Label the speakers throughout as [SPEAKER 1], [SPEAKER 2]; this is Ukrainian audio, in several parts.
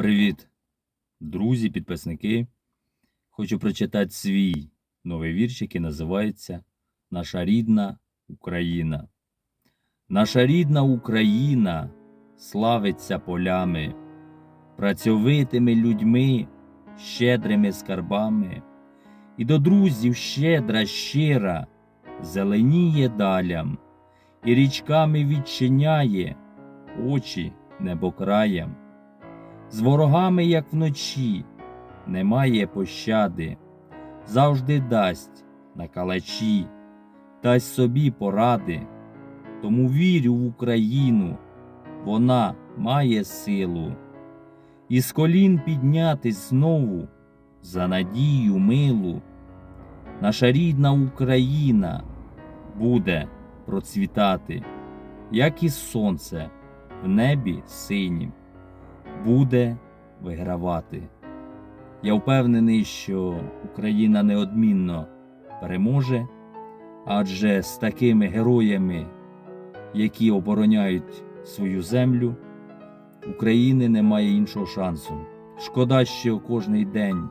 [SPEAKER 1] Привіт, друзі, підписники. Хочу прочитати свій новий вірш, який називається Наша рідна Україна. Наша рідна Україна славиться полями, працьовитими людьми, щедрими скарбами, і до друзів щедра, щира, зеленіє далям, і річками відчиняє очі небокраям. З ворогами, як вночі, немає пощади, завжди дасть на калачі, дасть собі поради. Тому вірю в Україну, вона має силу, і з колін піднятись знову за надію милу. Наша рідна Україна буде процвітати, як і сонце в небі синім буде вигравати. Я впевнений, що Україна неодмінно переможе, адже з такими героями, які обороняють свою землю, України немає іншого шансу. Шкода, що кожний день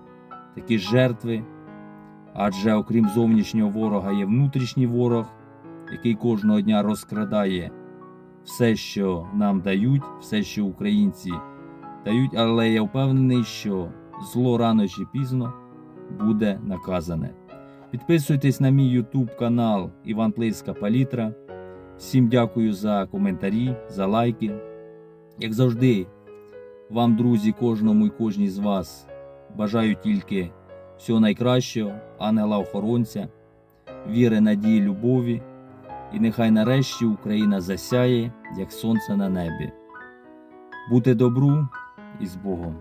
[SPEAKER 1] такі жертви, адже окрім зовнішнього ворога є внутрішній ворог, який кожного дня розкрадає все, що нам дають, все, що українці дають, але я впевнений, що зло рано чи пізно буде наказане. Підписуйтесь на мій YouTube канал Іван Плиска Палітра. Всім дякую за коментарі, за лайки. Як завжди, вам, друзі, кожному і кожній з вас бажаю тільки всього найкращого, ангела-охоронця, віри, надії, любові. І нехай нарешті Україна засяє, як сонце на небі. Бути добру і з Богом.